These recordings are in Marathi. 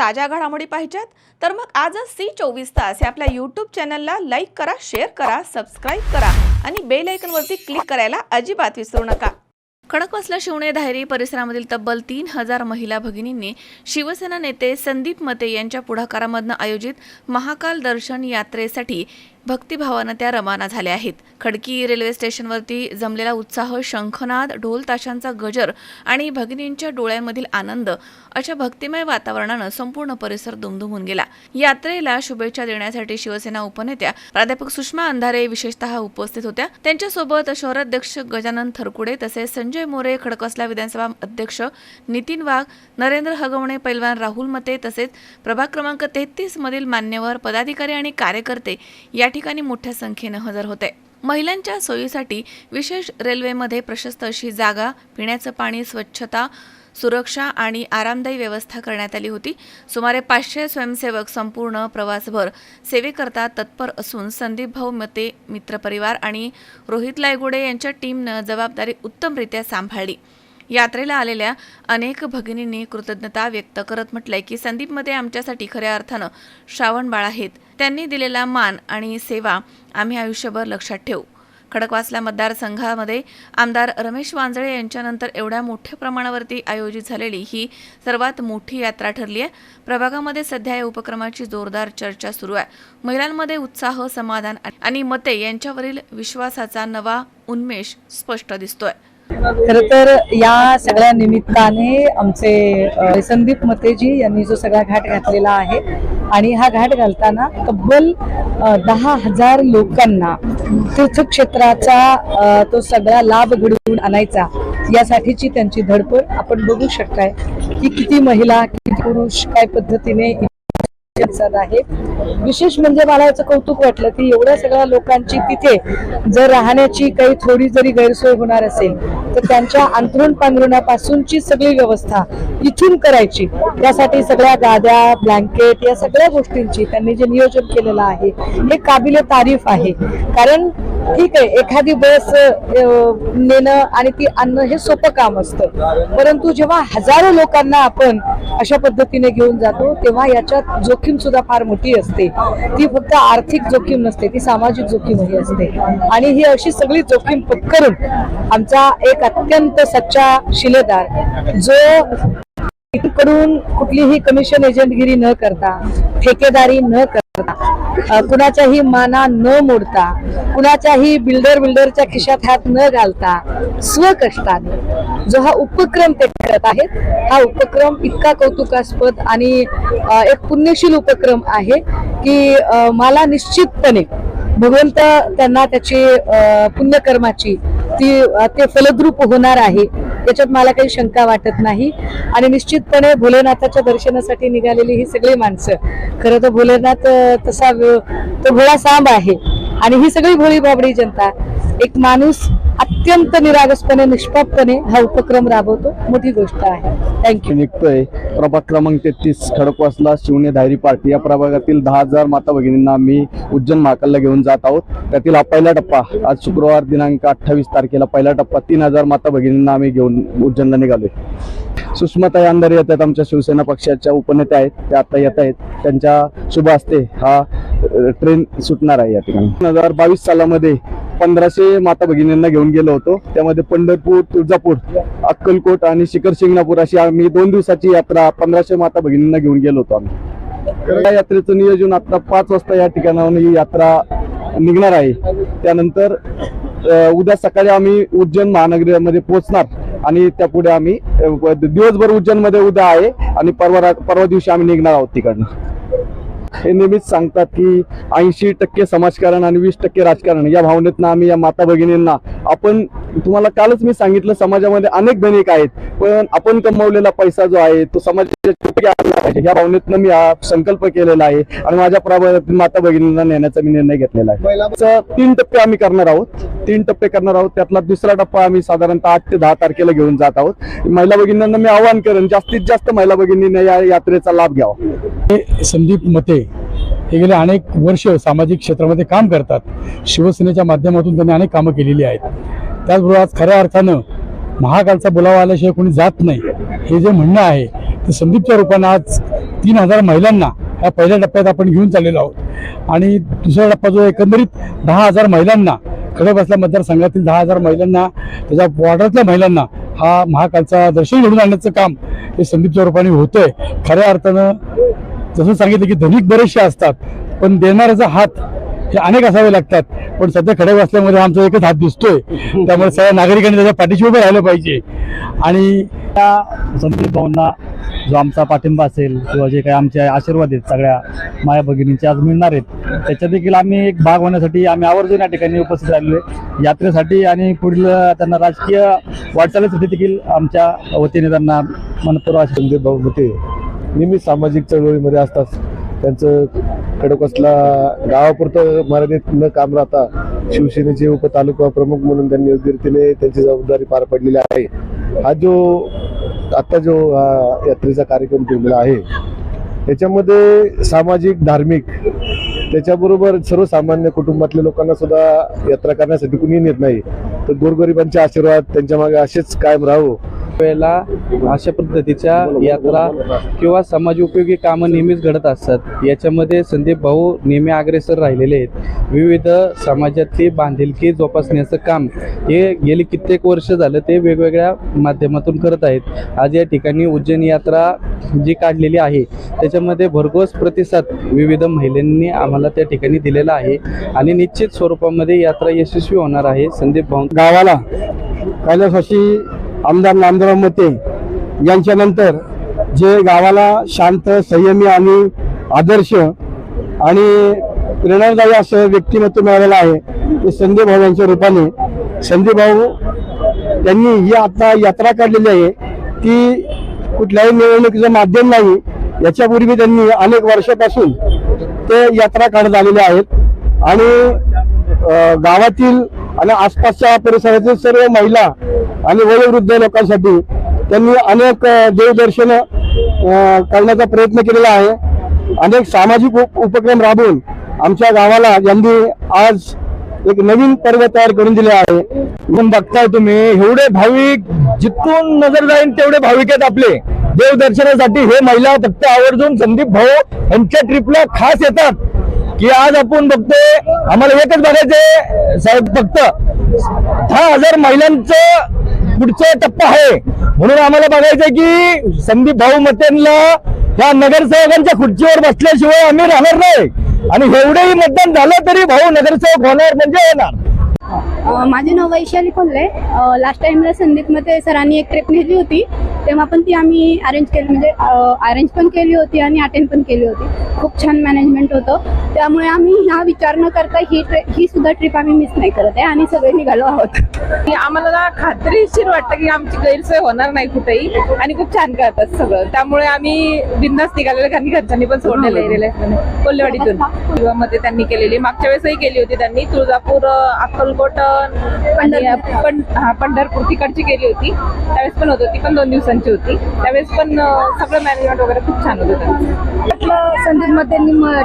ताज्या घडामोडी पाहिजेत. तर मग आजच सी चोवीस तास या आपल्या यूट्यूब चॅनलला लाईक करा शेअर करा सबस्क्राईब करा आणि बेल आयकनवरती क्लिक करायला अजिबात विसरू नका. खडकवासला शिवणे धायरी परिसरामधील तब्बल तीन हजार महिला भगिनींनी शिवसेना नेते संदीप मते यांच्या पुढाकारामधनं आयोजित महाकाल दर्शन यात्रेसाठी भक्तिभावानं त्या रवाना झाल्या आहेत. खडकी रेल्वे स्टेशनवरती जमलेला उत्साह शंखनाद ढोल ताशांचा गजर आणि भगिनींच्या डोळ्यांमधील आनंद अशा भक्तिमय वातावरणानं संपूर्ण परिसर दुमदुमून गेला. यात्रेला शुभेच्छा देण्यासाठी शिवसेना उपनेत्या प्राध्यापक सुषमा अंधारे विशेषतः उपस्थित होत्या. त्यांच्यासोबत शहराध्यक्ष गजानन थरकुडे तसेच संजय मोरे खडकसला विधानसभा अध्यक्ष नितीन वाघ नरेंद्र हगवणे पैलवान राहुल मते तसेच प्रभाग क्रमांक तेहतीस मधील मान्यवर पदाधिकारी आणि कार्यकर्ते या ठिकाणी मोठ्या संख्येनं हजर होते. महिलांच्या सोयीसाठी विशेष रेल्वेमध्ये प्रशस्त अशी जागा पिण्याचं पाणी स्वच्छता सुरक्षा आणि आरामदायी व्यवस्था करण्यात आली होती. सुमारे पाचशे स्वयंसेवक संपूर्ण प्रवासभर सेवेकरता तत्पर असून संदीप भाऊ मते मित्रपरिवार आणि रोहित लायगुडे यांच्या टीमनं जबाबदारी उत्तमरित्या सांभाळली. यात्रेला आलेल्या अनेक भगिनींनी कृतज्ञता व्यक्त करत म्हटलंय की संदीपमध्ये आमच्यासाठी खऱ्या अर्थानं श्रावणबाळ आहेत. त्यांनी दिलेला मान आणि सेवा आम्ही आयुष्यभर लक्षात ठेवू. खडकवासला मतदारसंघामध्ये आमदार रमेश वांजळे यांच्यानंतर एवढ्या मोठ्या प्रमाणावरती आयोजित झालेली ही सर्वात मोठी यात्रा ठरली आहे प्रभागामध्ये सध्या या उपक्रमाची जोरदार चर्चा सुरू आहे. महिलांमध्ये उत्साह समाधान आणि मते यांच्यावरील विश्वासाचा नवा उन्मेष स्पष्ट दिसतोय. खर तर या सगळ्या निमित्ताने आमचे संदीप मतेजी यांनी जो सगळा घाट घातलेला आहे आणि हा घाट घालताना तब्बल दहा हजार लोकांना तीर्थक्षेत्राचा तो सगळा लाभ घडवून आणायचा यासाठीची त्यांची धडपड आपण बघू शकताय की किती महिला किती पुरुष काय पद्धतीने आहे. विशेष म्हणजे मला याचं कौतुक वाटलं की एवढ्या सगळ्या लोकांची तिथे जर राहण्याची काही थोडी जरी गैरसोय होणार असेल तर त्यांच्या अंथरुण पांघरुणापासूनची सगळी व्यवस्था इथून करायची. त्यासाठी सगळ्या गाद्या ब्लँकेट या सगळ्या गोष्टींची त्यांनी जे नियोजन केलेलं आहे हे काबिले तारीफ आहे. कारण ठीक आहे एखादी बस नेणं आणि ती आणणं हे सोपं काम असतं. परंतु जेव्हा हजारो लोकांना आपण अशा पद्धतीने घेऊन जातो तेव्हा याच्यात जोखीम सुद्धा फार मोठी असते. ती फक्त आर्थिक जोखीम नसते ती सामाजिक जोखीमही असते. आणि ही अशी सगळी जोखीम पत्करून आमचा एक अत्यंत सच्चा शिलेदार जो कडून कुठलीही कमिशन एजंटगिरी न करता ठेकेदारी न करता कुणाच्याही माना न मोडता कुणाच्याही बिल्डर बिल्डरच्या खिशात हात न घालता स्वकष्टाने जो हा उपक्रम ते करत आहेत हा उपक्रम इतका कौतुकास्पद आणि एक पुण्यशील उपक्रम आहे की मला निश्चितपणे भगवंत त्यांना त्याची पुण्यकर्माची ती ते फलद्रूप होणार आहे. याच्यात मला काही शंका वाटत नाही. आणि निश्चितपणे भोलेनाथाच्या दर्शनासाठी निघालेली ही सगळी माणसं. खरं तर भोलेनाथ तसा व्य- तो भोळा सांब आहे. आणि ही सगळी भोळी बाबडी जनता एक माणूस अत्यंत निरागसपणे निष्पापपणे हा उपक्रम राबवतो. मोठी गोष्ट आहे. थँक्यू निघतोय. प्रभाग क्रमांक तेहतीस खडकवासला शिवने धायरी पार्टी. या प्रभागातील दहा हजार माता भगिनींना आम्ही उज्जैन महाकालला घेऊन जात आहोत. त्यातील हा पहिला टप्पा आज शुक्रवार दिनांक अठ्ठावीस तारखेला पहिला टप्पा तीन हजार माता भगिनींना आम्ही घेऊन उज्जैनला निघालोय. सुषमाताई अंधारे येत आहेत आमच्या शिवसेना पक्षाच्या उपनेत्या आहेत त्या आता येत आहेत. त्यांच्या शुभ असते हा ट्रेन सुटणार आहे या ठिकाणी. दोन हजार बावीस सालामध्ये पंधराशे माता भगिनींना घेऊन गेलो होतो. त्यामध्ये पंढरपूर तुळजापूर अक्कलकोट आणि शिखर शिंगणापूर अशी आम्ही दोन दिवसाची यात्रा पंधराशे माता भगिनींना घेऊन गेलो होतो आम्ही. या यात्रेचं नियोजन आता पाच वाजता या ठिकाणाहून ही यात्रा निघणार आहे. त्यानंतर उद्या सकाळी आम्ही उज्जैन महानगरीमध्ये पोहोचणार आणि त्यापुढे आम्ही दिवसभर उज्जैनमध्ये उद्या आहे आणि परवा परवा दिवशी आम्ही निघणार आहोत तिकडनं. हे नेहमीच सांगतात की ऐंशी टक्के समाजकारण आणि वीस टक्के राजकारण या भावनेतनं आम्ही या माता भगिनींना आपण तुम्हाला कालच मी सांगितलं समाजामध्ये अनेक धनिक आहेत पण आपण कमवलेला पैसा जो आहे तो समाज आणला पाहिजे या भावनेतनं मी हा संकल्प केलेला आहे आणि माझ्या प्रभागातील माता भगिनींना नेण्याचा मी निर्णय घेतलेला आहे. तीन टप्पे आम्ही करणार आहोत. तीन टप्पे करणार आहोत. त्यातला दुसरा टप्पा आम्ही साधारणतः आठ ते दहा तारखेला घेऊन जात आहोत. महिला भगिनींना मी आवाहन करेन जास्तीत जास्त महिला भगिनींना या यात्रेचा लाभ घ्यावा. हे संदीप मते हे गेले अनेक वर्ष सामाजिक क्षेत्रामध्ये काम करतात. शिवसेनेच्या माध्यमातून त्यांनी अनेक कामं केलेली आहेत. त्याचबरोबर आज खऱ्या अर्थानं महाकालचा बोलावा आल्याशिवाय कोणी जात नाही. हे जे म्हणणं आहे तर संदीपच्या रूपानं आज तीन हजार महिलांना या पहिल्या टप्प्यात आपण घेऊन चाललेलो आहोत. आणि दुसरा टप्पा जो एकंदरीत दहा हजार महिलांना खडकवासला मतदारसंघातील दहा हजार महिलांना त्याच्या वॉर्डातल्या महिलांना हा महाकालचा दर्शन घडून आणण्याचं काम हे संदीपच्या रूपाने होतंय. खऱ्या अर्थानं जसं सांगितलं की धनिक बरेचसे असतात पण देणाऱ्याचा हात हे अनेक असावे लागतात. पण सध्या खडकवासल्यामध्ये आमचा एकच हात दिसतोय. त्यामुळे सगळ्या नागरिकांनी त्याच्या पाठीशी उभं राहिलं पाहिजे. आणि त्या संदीप भाऊंना जो आमचा पाठिंबा असेल किंवा जे काही आमचे आशीर्वाद आहेत सगळ्या माया भगिनींचे आज मिळणार आहेत त्याच्या देखील आम्ही एक भाग होण्यासाठी आम्ही आवर्जून या ठिकाणी उपस्थित राहिलो आहे. यात्रेसाठी आणि पुढील त्यांना राजकीय वाटचालीसाठी देखील आमच्या वतीने त्यांना मनपूर्व संदीप भाऊ होते नेहमीच सामाजिक चळवळीमध्ये असतात. त्यांचं खडकवासला गावापुरतं मर्यादित न काम राहता शिवसेनेचे उपतालुका प्रमुख म्हणून त्यांनी योग्य रीतीने त्यांची जबाबदारी पार पडलेली आहे. हा जो आत्ता जो यात्रेचा कार्यक्रम ठेवलेला आहे त्याच्यामध्ये सामाजिक धार्मिक त्याच्याबरोबर सर्वसामान्य कुटुंबातल्या लोकांना सुद्धा यात्रा करण्यासाठी कुणी नेत नाही. तर गोरगरिबांचे आशीर्वाद त्यांच्या मागे असेच कायम राहावं वेळेला अशा पद्धतीच्या यात्रा किंवा समाज उपयोगी कामं नेहमीच घडत असतात. याच्यामध्ये संदीप भाऊ नेहमी अग्रेसर राहिलेले आहेत. विविध समाजातली बांधिलकी जोपासण्याचं काम हे गेली कित्येक वर्ष झालं ते वेगवेगळ्या माध्यमातून करत आहेत. आज या ठिकाणी उज्जैन यात्रा जी काढलेली आहे त्याच्यामध्ये भरघोस प्रतिसाद विविध महिलांनी आम्हाला त्या ठिकाणी दिलेला आहे आणि निश्चित स्वरूपामध्ये यात्रा यशस्वी होणार आहे. संदीप भाऊ. गावाला कैलासवासी आमदार नामदेव मते यांच्यानंतर जे गावाला शांत संयमी आणि आदर्श आणि प्रेरणादायी असं व्यक्तिमत्व मिळालेलं आहे ते संदीप भाऊ यांच्या रूपाने. संदीप भाऊ त्यांनी ही आता यात्रा काढलेली आहे ती कुठल्याही निवडणुकीचं माध्यम नाही याच्यापूर्वी त्यांनी अनेक वर्षापासून ते यात्रा काढत आलेले आहेत. आणि गावातील आणि आसपासच्या परिसरातील सर्व महिला आणि वयोवृद्ध लोकांसाठी त्यांनी अनेक देवदर्शन करण्याचा प्रयत्न केलेला आहे. अनेक सामाजिक उप उपक्रम राबवून आमच्या गावाला यांनी आज एक नवीन पर्व तयार करून दिले आहे. म्हणून बघताय तुम्ही एवढे भाविक जिथून नजर जाईल तेवढे भाविक आहेत आपले. देवदर्शनासाठी हे महिला फक्त आवर्जून संदीप भाऊ यांच्या ट्रिपला खास येतात. की आज आपण बघतोय आम्हाला एकच बघायचंय साहेब फक्त दहा हजार महिलांचं पुढचा टप्पा आहे. म्हणून आम्हाला बघायचंय की संदीप भाऊ मतेनला या नगरसेवकांच्या खुर्चीवर बसल्याशिवाय आम्ही राहणार नाही. आणि एवढेही मतदान झालं तरी भाऊ नगरसेवक होणार म्हणजे होणार. माझे नाव वैशाली कोल्हे. लास्ट टाइमला संदीपमध्ये सरांनी एक ट्रिप नेली होती. तेव्हा पण ती आम्ही अरेंज केली म्हणजे अरेंज पण केली होती आणि अटेंड पण केली होती. खूप छान मॅनेजमेंट होतं. त्यामुळे आम्ही ह्या विचार न करता ही ट्रे ही सुद्धा ट्रिप आम्ही मिस नाही करत आहे आणि सगळे निघालो आहोत. आम्हाला खात्रीशीर वाटतं की आमची गैरसोय होणार नाही कुठेही आणि खूप छान करतात सगळं. त्यामुळे आम्ही बिंदास निघालेलं कारण घरच्यांनी पण सोडलेलं आहे कोल्हेवाडीतून. किंवा मध्ये त्यांनी केलेली. मागच्या वेळेसही केली होती त्यांनी. तुळजापूर अक्कलकोट आणि हा पंढरपूर तिकडची केली होती. त्यावेळेस पण होती ती पण दोन त्यांची होती. त्यावेळेस पण सगळं मॅनेजमेंट वगैरे खूप छान होतं त्यांचं. संदीपमध्ये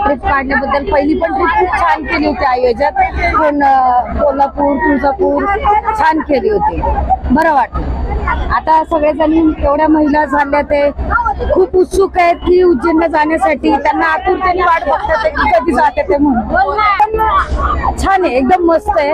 ट्रिप काढण्याबद्दल पहिली पण ट्रिप खूप छान केली होती आयोजक. पण कोल्हापूर तुळजापूर छान केली होती. बरं वाटलं. आता सगळेजणी एवढ्या महिला झाल्या ते खूप उत्सुक आहेत की उज्जैनला जाण्यासाठी. त्यांना आतुरतेने वाट बघतात की कधी जाते ते म्हणून. छान आहे एकदम मस्त आहे.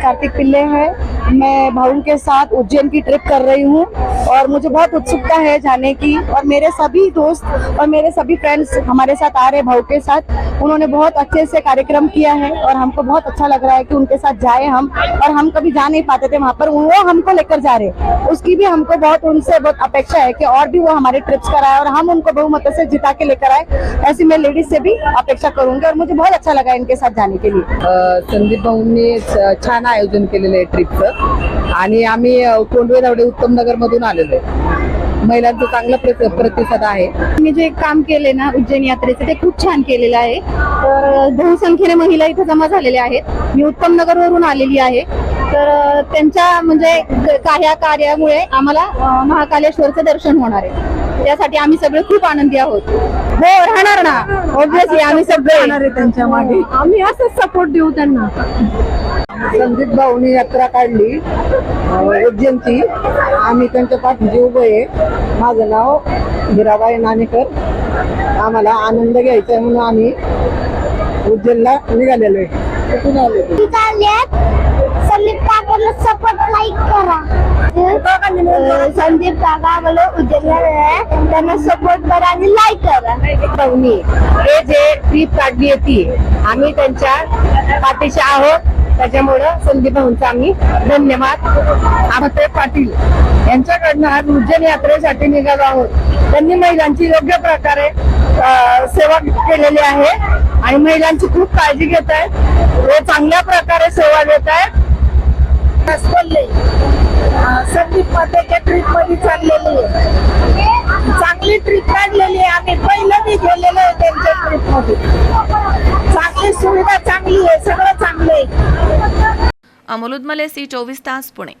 कार्तिक पिल्ले आहे. मैं भाउन के साथ उज्जैन की ट्रिप कर रही हूँ और मुझे बहुत उत्सुकता है जाने की। और मेरे सभी दोस्त और मेरे सभी फ्रेंड्स हमारे साथ आ रहे भाऊ के साथ। उन्होंने बहुत अच्छे से कार्यक्रम किया है और हमको बहुत अच्छा लग रहा है कि उनके साथ जाए हम। और हम कभी जा नहीं पाते थे वहाँ पर, वो हमको लेकर जा रहे उसकी भी हमको बहुत, उनसे बहुत अपेक्षा है कि और भी वो हमारे ट्रिप्स कराए और हम उनको बहुमत से जिता के लेकर आए। ऐसी मैं लेडीज़ से भी अपेक्षा करूँगी और मुझे बहुत अच्छा लगा इनके साथ जाने के लिए। संदीप भाऊंनी छान आयोजन केलेलं आहे ट्रिपचं आणि आम्ही कोंडवे धावडे उत्तम नगर मधून आलेलो आहे. महिलांचा चांगला प्रतिसाद आहे. मी जे काम केले ना उज्जैन यात्रेचं ते खूप छान केलेलं आहे. तर बहुसंख्येने महिला इथे जमा झालेल्या आहेत. मी उत्तम नगरवरून आलेली आहे. तर त्यांच्या म्हणजे काही कार्यामुळे आम्हाला महाकालेश्वरचं दर्शन होणार आहे. त्यासाठी आम्ही सगळे खूप आनंदी आहोत. हो राहणार ना. ऑब्विसली आम्ही सगळे. त्यांच्या मागे. आम्ही असंच सपोर्ट देऊ त्यांना. संदीप भाऊनी यात्रा काढली. उज्जैनची आम्ही त्यांच्या पाठीशी उभं आहे. माझं नाव हिराबाई नाणेकर. आम्हाला आनंद घ्यायचा आहे म्हणून आम्ही उज्जैनला निघालेलो आहे. कुठून आले? संदीप काकाला सपोर्ट लाईक करा. संदीप काका आम्हाला उद्याला आहे त्यांना सपोर्ट करा आणि लाईक करा. भाऊनी हे जे ट्रीप काढली होती आम्ही त्यांच्या पाठीशी आहोत. त्याच्यामुळं संदीप भाऊंचा आम्ही धन्यवाद. आमते पाटील यांच्याकडनं आज उज्जैन यात्रेसाठी निघालो आहोत. त्यांनी महिलांची योग्य प्रकारे सेवा केलेली आहे. आणि महिलांची खूप काळजी घेत आहेत. चांगल्या प्रकारे सेवा देत आहेत. संदीप मातेच्या ट्रिपमध्ये चाललेली आहे. चांगली ट्रिप काढलेली आहे. आम्ही पहिलं मी गेलेलो आहे त्यांच्या ट्रिपमध्ये. चांगली सुविधा चांगली आहे. सगळं चांगलं आहे. अमोल सी चोवीस तास पुणे.